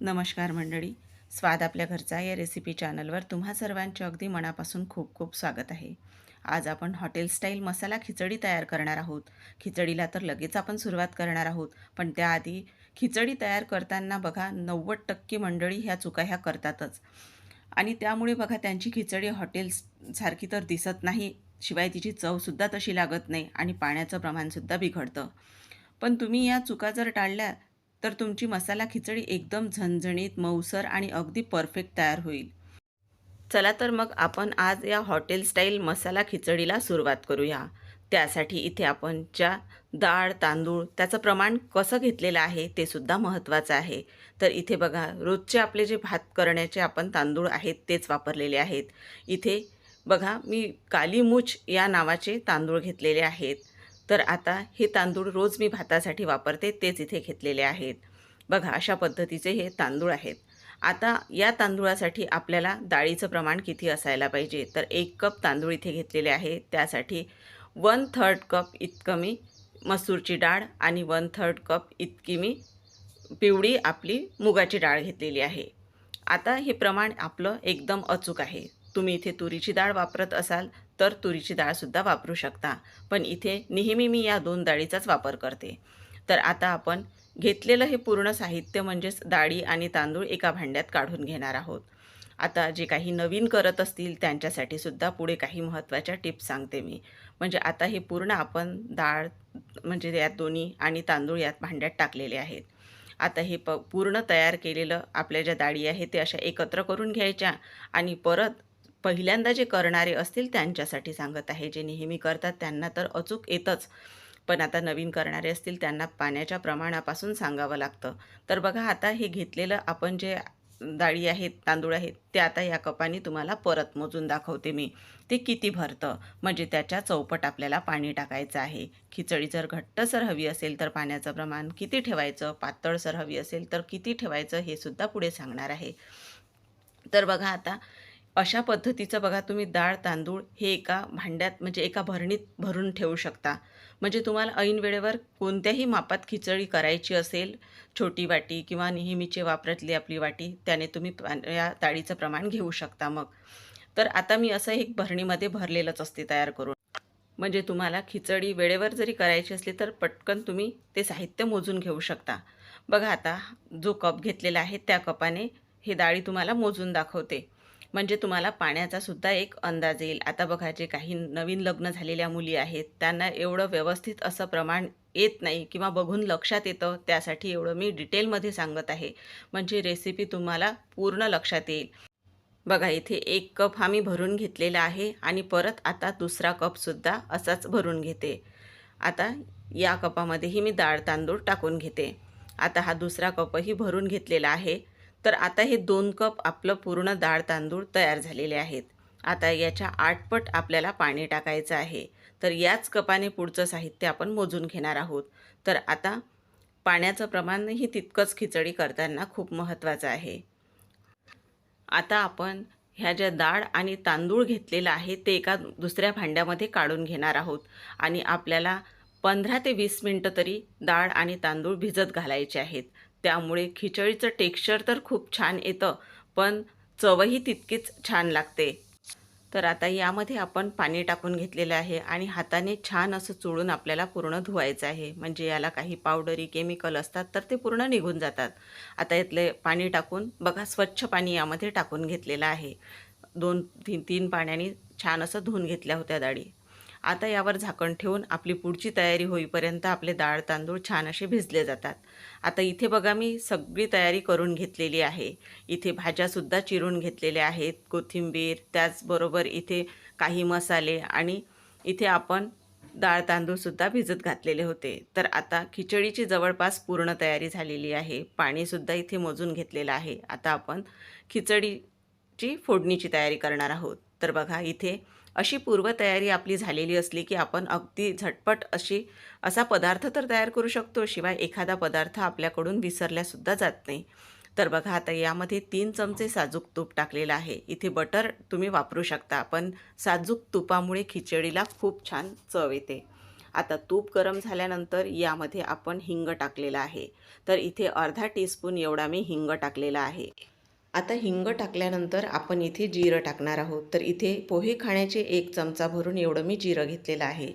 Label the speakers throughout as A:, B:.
A: नमस्कार मंडळी. स्वाद आपल्या घरचा या रेसिपी चॅनलवर तुम्हा सर्वांचे अगदी मनापासून खूप खूप स्वागत आहे. आज आपण हॉटेल स्टाईल मसाला खिचडी तयार करणार आहोत. खिचडीला तर लगेच आपण सुरुवात करणार आहोत. पण त्याआधी खिचडी तयार करताना बघा नव्वद टक्के मंडळी ह्या चुका ह्या करतातच. आणि त्यामुळे बघा त्यांची खिचडी हॉटेल्ससारखी तर दिसत नाही. शिवाय तिची चवसुद्धा तशी लागत नाही आणि पाण्याचं प्रमाणसुद्धा बिघडतं. पण तुम्ही या चुका जर टाळल्या तर तुमची मसाला खिचडी एकदम झणझणीत मऊसर आणि अगदी परफेक्ट तयार होईल. चला तर मग आपण आज या हॉटेल स्टाईल मसाला खिचडीला सुरुवात करूया. त्यासाठी इथे आपण ज्या डाळ तांदूळ त्याचं प्रमाण कसं घेतलेलं आहे ते सुद्धा महत्त्वाचं आहे. तर इथे बघा रोजचे आपले जे भात करण्याचे आपण तांदूळ आहेत तेच वापरलेले आहेत. इथे बघा मी कालीमुछ या नावाचे तांदूळ घेतलेले आहेत. तर आता हे तांदूळ रोज मी भातासाठी वापरते तेच इथे घेतलेले आहेत. बघा अशा पद्धतीचे हे तांदूळ आहेत. आता या तांदूळासाठी आपल्याला डाळीचं प्रमाण किती असायला पाहिजे? तर एक कप तांदूळ इथे घेतलेले आहे. त्यासाठी वन थर्ड कप इतकं मी मसूरची डाळ आणि वन थर्ड कप इतकी मी पिवळी आपली मुगाची डाळ घेतलेली आहे. आता हे प्रमाण आपलं एकदम अचूक आहे. तुम्ही इथे तुरीची डाळ वापरत असाल तर तुरीची डाळसुद्धा वापरू शकता. पण इथे नेहमी मी या दोन डाळीचाच वापर करते. तर आता आपण घेतलेलं हे पूर्ण साहित्य म्हणजेच डाळी आणि तांदूळ एका भांड्यात काढून घेणार आहोत. आता जे काही नवीन करत असतील त्यांच्यासाठी सुद्धा पुढे काही महत्त्वाच्या टिप्स सांगते मी. म्हणजे आता हे पूर्ण आपण डाळ म्हणजे यात दोन्ही आणि तांदूळ यात भांड्यात टाकलेले आहेत. आता हे प पूर्ण तयार केलेलं आपल्या ज्या डाळी आहे ते अशा एकत्र करून घ्यायच्या आणि परत पहिल्यांदा जे करणारे असतील त्यांच्यासाठी सांगत आहे. जे नेहमी करतात त्यांना तर अचूक येतच. पण आता नवीन करणारे असतील त्यांना पाण्याच्या प्रमाणापासून सांगावं लागतं. तर बघा आता हे घेतलेलं आपण जे डाळी आहेत तांदूळ आहेत ते आता या कपाने तुम्हाला परत मोजून दाखवते मी. ते किती भरतं? म्हणजे त्याच्या चौपट आपल्याला पाणी टाकायचं आहे. खिचडी जर घट्टसर हवी असेल तर पाण्याचं प्रमाण किती ठेवायचं? पातळसर हवी असेल तर किती ठेवायचं? हे सुद्धा पुढे सांगणार आहे. तर बघा आता अशा पद्धतीचं बघा तुम्ही डाळ तांदूळ हे एका भांड्यात म्हणजे एका भरणीत भरून ठेवू शकता. म्हणजे तुम्हाला ऐन वेळेवर कोणत्याही मापात खिचडी करायची असेल छोटी वाटी किंवा नेहमीची वापरातली आपली वाटी त्याने तुम्ही या डाळीचं प्रमाण घेऊ शकता मग. तर आता मी असं एक भरणीमध्ये भरलेलंच असते तयार करून. म्हणजे तुम्हाला खिचडी वेळेवर जरी करायची असली तर पटकन तुम्ही ते साहित्य मोजून घेऊ शकता. बघा आता जो कप घेतलेला आहे त्या कपाने हे डाळी तुम्हाला मोजून दाखवते. म्हणजे तुम्हाला पाण्याचा सुद्धा एक अंदाज येईल. आता बघा जे काही नवीन लग्न झालेल्या मुली आहेत त्यांना एवढं व्यवस्थित असं प्रमाण येत नाही किंवा बघून लक्षात येतं त्यासाठी एवढं मी डिटेलमध्ये सांगत आहे. म्हणजे रेसिपी तुम्हाला पूर्ण लक्षात येईल. बघा इथे एक कप हा मी भरून घेतलेला आहे आणि परत आता दुसरा कपसुद्धा असाच भरून घेते. आता या कपामध्येही मी डाळ तांदूळ टाकून घेते. आता हा दुसरा कपही भरून घेतलेला आहे. तर आता हे दोन कप आपलं पूर्ण डाळ तांदूळ तयार झालेले आहेत. आता याच्या आठपट आपल्याला पाणी टाकायचं आहे. तर याच कपाने पुढचं साहित्य आपण मोजून घेणार आहोत. तर आता पाण्याचं प्रमाणही तितकंच खिचडी करताना खूप महत्त्वाचं आहे. आता आपण ह्या ज्या डाळ आणि तांदूळ घेतलेलं आहे ते एका दुसऱ्या भांड्यामध्ये काढून घेणार आहोत. आणि आपल्याला पंधरा ते वीस मिनटं तरी डाळ आणि तांदूळ भिजत घालायचे आहेत. त्यामुळे खिचडीचं टेक्स्चर तर खूप छान येतं पण चवही तितकीच छान लागते. तर आता यामध्ये आपण पाणी टाकून घेतलेलं आहे आणि हाताने छान असं चोळून आपल्याला पूर्ण धुवायचं आहे. म्हणजे याला काही पावडरी केमिकल असतात तर ते पूर्ण निघून जातात. आता यातले पाणी टाकून बघा स्वच्छ पाणी यामध्ये टाकून घेतलेलं आहे. दोन तीन तीन पाण्याने छान असं धुवून घेतल्या होत्या डाळी आता यावर झाकण ठेवून आपली पुढची तयारी होईपर्यंत आपले डाळ तांदूळ छान असे भिजले जातात. आता इथे बघा मी सगळी तयारी करून घेतलेली आहे. इथे भाज्यासुद्धा चिरून घेतलेल्या आहेत. कोथिंबीर त्याचबरोबर इथे काही मसाले आणि इथे आपण डाळ तांदूळसुद्धा भिजत घातलेले होते. तर आता खिचडीची जवळपास पूर्ण तयारी झालेली आहे. पाणीसुद्धा इथे मोजून घेतलेलं आहे. आता आपण खिचडीची फोडणीची तयारी करणार आहोत. तर बघा इथे अशी पूर्वतयारी आपली झालेली असली की आपण अगदी झटपट अशी असा पदार्थ तर तयार करू शकतो शिवाय एखादा पदार्थ आपल्याकडून विसरल्यासुद्धा जात नाही. तर बघा आता यामध्ये तीन चमचे साजूक तूप टाकलेलं आहे. इथे बटर तुम्ही वापरू शकता पण साजूक तुपामुळे खिचडीला खूप छान चव येते. आता तूप गरम झाल्यानंतर यामध्ये आपण हिंग टाकलेला आहे. तर इथे अर्धा टीस्पून एवढा मी हिंग टाकलेला आहे. आता हिंग टाकल्यानंतर आपण इथे जिरं टाकणार आहोत. तर इथे पोहे खाण्याचे एक चमचा भरून एवढं मी जिरं घेतलेलं आहे.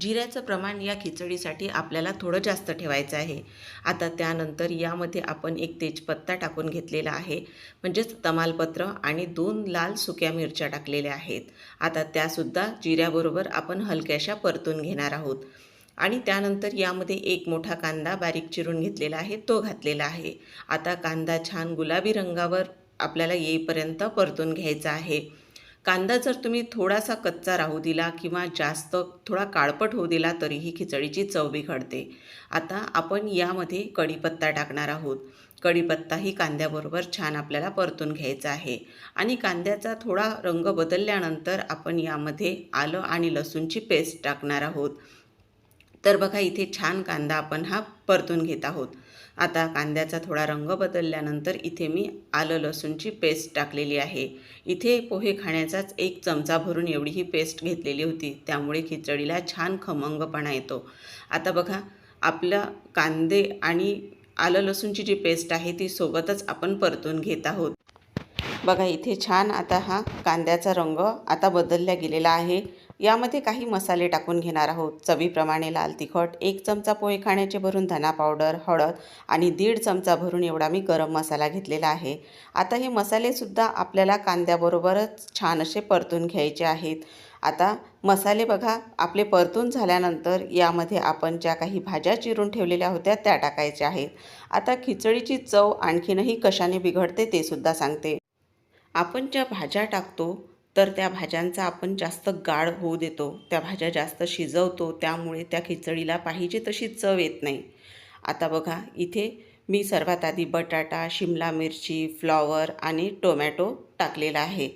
A: जिऱ्याचं प्रमाण या खिचडीसाठी आपल्याला थोडं जास्त ठेवायचं आहे. आता त्यानंतर यामध्ये आपण एक तेजपत्ता टाकून घेतलेला आहे. म्हणजेच तमालपत्र आणि दोन लाल सुक्या मिरच्या टाकलेल्या आहेत. आता त्यासुद्धा जिऱ्याबरोबर आपण हलक्याशा परतून घेणार आहोत. आणि त्यानंतर यामध्ये एक मोठा कांदा बारीक चिरून घेतलेला आहे. तो घातलेला आहे. आता कांदा छान गुलाबी रंगावर आपल्याला येईपर्यंत परतून घ्यायचा आहे. कांदा जर तुम्ही थोडासा कच्चा राहू दिला किंवा जास्त थोडा काळपट होऊ दिला तरीही खिचडीची चव बिघडते. आता आपण यामध्ये कढीपत्ता टाकणार आहोत. कढीपत्ताही कांद्याबरोबर छान आपल्याला परतून घ्यायचा आहे. आणि कांद्याचा थोडा रंग बदलल्यानंतर आपण यामध्ये आलं आणि लसूणची पेस्ट टाकणार आहोत. तर बघा इथे छान कांदा आपण हा परतून घेत आहोत. आता कांद्याचा थोडा रंग बदलल्यानंतर इथे मी आलं लसूणची पेस्ट टाकलेली आहे. इथे पोहे खाण्याचाच एक चमचा भरून एवढी ही पेस्ट घेतलेली होती. त्यामुळे खिचडीला छान खमंगपणा येतो. आता बघा आपलं कांदे आणि आलं लसूणची जी पेस्ट आहे ती सोबतच आपण परतून घेत आहोत. बघा इथे छान आता हा कांद्याचा रंग आता बदलला गेलेला आहे. यामध्ये काही मसाले टाकून घेणार आहोत. चवीप्रमाणे लाल तिखट एक चमचा पोहे खाण्याचे भरून धना पावडर हळद आणि दीड चमचा भरून एवढा मी गरम मसाला घेतलेला आहे. आता हे मसालेसुद्धा आपल्याला कांद्याबरोबरच छान असे परतून घ्यायचे आहेत. आता मसाले बघा आपले परतून झाल्यानंतर यामध्ये आपण ज्या काही भाज्या चिरून ठेवलेल्या होत्या त्या टाकायच्या आहेत. आता खिचडीची चव आणखीनही कशाने बिघडते ते सुद्धा सांगते. आपण ज्या भाज्या टाकतो तर त्या भाज्यांचा आपण जास्त गाढ होऊ देतो. त्या भाज्या जास्त शिजवतो त्यामुळे त्या खिचडीला पाहिजे तशी चव येत नाही. आता बघा इथे मी सर्वात आधी बटाटा शिमला मिरची फ्लॉवर आणि टोमॅटो टाकलेला आहे.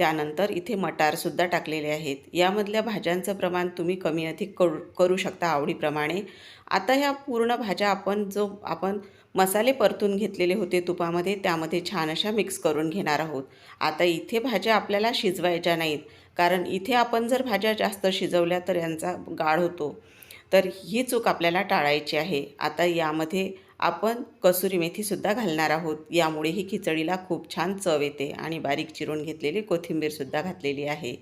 A: त्यानंतर इथे मटारसुद्धा टाकलेले आहेत. यामधल्या भाज्यांचं प्रमाण तुम्ही कमी अधिक करू करू शकता आवडीप्रमाणे. आता ह्या पूर्ण भाज्या आपण जो आपण मसाले परतून घेतलेले होते तुपामध्ये त्यामध्ये छान अशा मिक्स करून घेणार आहोत. आता इथे भाज्या आपल्याला शिजवायच्या नाहीत. कारण इथे आपण जर भाज्या जास्त शिजवल्या तर यांचा गाळ होतो. तर ही चूक आपल्याला टाळायची आहे. आता यामध्ये आपण कसुरी मेथीसुद्धा घालणार आहोत. यामुळे ही खिचडीला खूप छान चव येते आणि बारीक चिरून घेतलेली कोथिंबीरसुद्धा घातलेली आहे.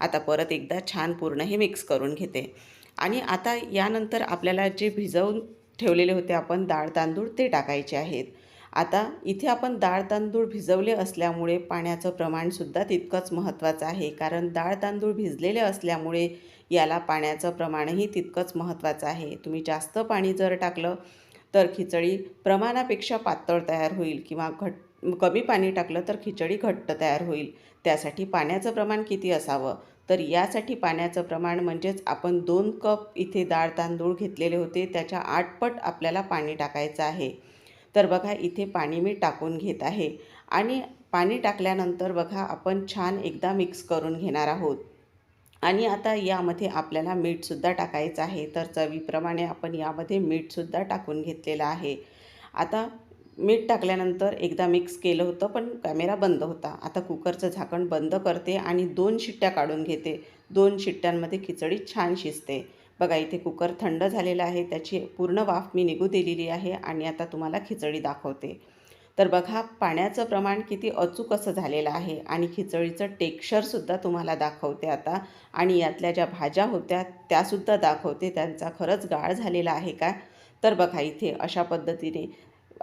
A: आता परत एकदा छान पूर्ण हे मिक्स करून घेते. आणि आता यानंतर आपल्याला जे भिजवून ठेवलेले होते आपण डाळ तांदूळ ते टाकायचे आहेत. आता इथे आपण डाळ तांदूळ भिजवले असल्यामुळे पाण्याचं प्रमाणसुद्धा तितकंच महत्त्वाचं आहे. कारण डाळ तांदूळ भिजलेले असल्यामुळे याला पाण्याचं प्रमाणही तितकंच महत्त्वाचं आहे. तुम्ही जास्त पाणी जर टाकलं तर खिचडी प्रमाणापेक्षा पातळ तयार होईल किंवा घट कमी पाणी टाकलं तर खिचडी घट्ट तयार होईल. त्यासाठी पाण्याचं प्रमाण किती असावं? तर यासाठी पाण्याचं प्रमाण म्हणजेच आपण दोन कप इथे डाळ तांदूळ घेतलेले होते त्याच्या आठपट आपल्याला पाणी टाकायचं आहे. तर बघा इथे पाणी मी टाकून घेत आहे. आणि पाणी टाकल्यानंतर बघा आपण छान एकदा मिक्स करून घेणार आहोत. आणि आता यामध्ये आपल्याला मीठसुद्धा टाकायचं आहे. तर चवीप्रमाणे आपण यामध्ये मीठसुद्धा टाकून घेतलेलं आहे. आता मीठ टाकल्यानंतर एकदा मिक्स केलं होतं पण कॅमेरा बंद होता. आता कुकरचं झाकण बंद करते आणि दोन शिट्ट्या काढून घेते. दोन शिट्ट्यांमध्ये खिचडी छान शिजते. बघा इथे कुकर थंड झालेला आहे. त्याची पूर्ण वाफ मी निघू दिलेली आहे आणि आता तुम्हाला खिचडी दाखवते. तर बघा पाण्याचं प्रमाण किती अचूक असं झालेलं आहे आणि खिचडीचं टेक्स्चरसुद्धा तुम्हाला दाखवते आता. आणि यातल्या ज्या भाज्या होत्या त्यासुद्धा दाखवते. त्यांचा खरंच गाळ झालेला आहे का? तर बघा इथे अशा पद्धतीने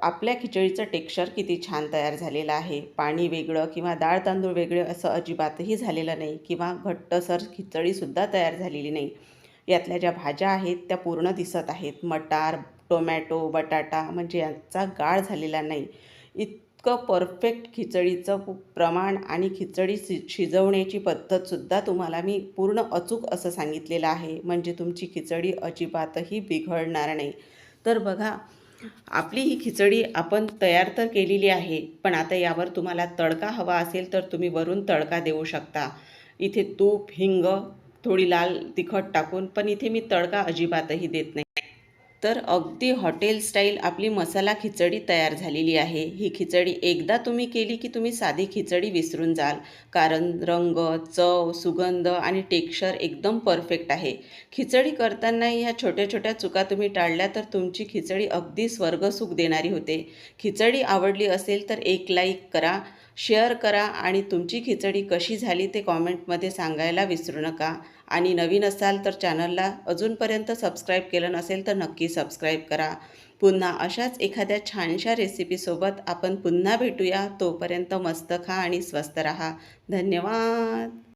A: आपल्या खिचडीचं टेक्स्चर किती छान तयार झालेलं आहे. पाणी वेगळं किंवा डाळ तांदूळ वेगळे असं अजिबातही झालेलं नाही किंवा घट्टसर खिचडीसुद्धा तयार झालेली नाही. यातल्या ज्या भाज्या आहेत त्या पूर्ण दिसत आहेत. मटार टोमॅटो बटाटा म्हणजे यांचा गाळ झालेला नाही. इतकं परफेक्ट खिचडीचं प्रमाण आणि खिचडी शि शिजवण्याची पद्धतसुद्धा तुम्हाला मी पूर्ण अचूक असं सांगितलेलं आहे. म्हणजे तुमची खिचडी अजिबातही बिघडणार नाही. तर बघा आपली ही खिचडी आपण तयार तर केलेली आहे पण आता यावर तुम्हाला तडका हवा असेल तर तुम्ही वरून तडका देऊ शकता. इथे तूप हिंग थोडी लाल तिखट टाकून पण इथे मी तडका अजिबातही देत नाही. तर अगदी हॉटेल स्टाईल आपली मसाला खिचडी तयार झालेली आहे. ही खिचडी एकदा तुम्ही केली की तुम्ही साधी खिचडी विसरून जाल. कारण रंग चव सुगंध आणि टेक्स्चर एकदम परफेक्ट आहे. खिचडी करताना ह्या छोट्या छोट्या चुका तुम्ही टाळल्या तर तुमची खिचडी अगदी स्वर्गसुख देणारी होते. खिचडी आवडली असेल तर एक लाईक करा शेअर करा आणि तुमची खिचडी कशी झाली ते कॉमेंटमध्ये सांगायला विसरू नका. आणि नवीन असाल तर चॅनलला अजूनपर्यंत सबस्क्राईब केलं नसेल तर नक्की सबस्क्राईब करा. पुन्हा अशाच एखाद्या छानशा रेसिपीसोबत आपण पुन्हा भेटूया. तोपर्यंत मस्त खा आणि स्वस्त रहा. धन्यवाद.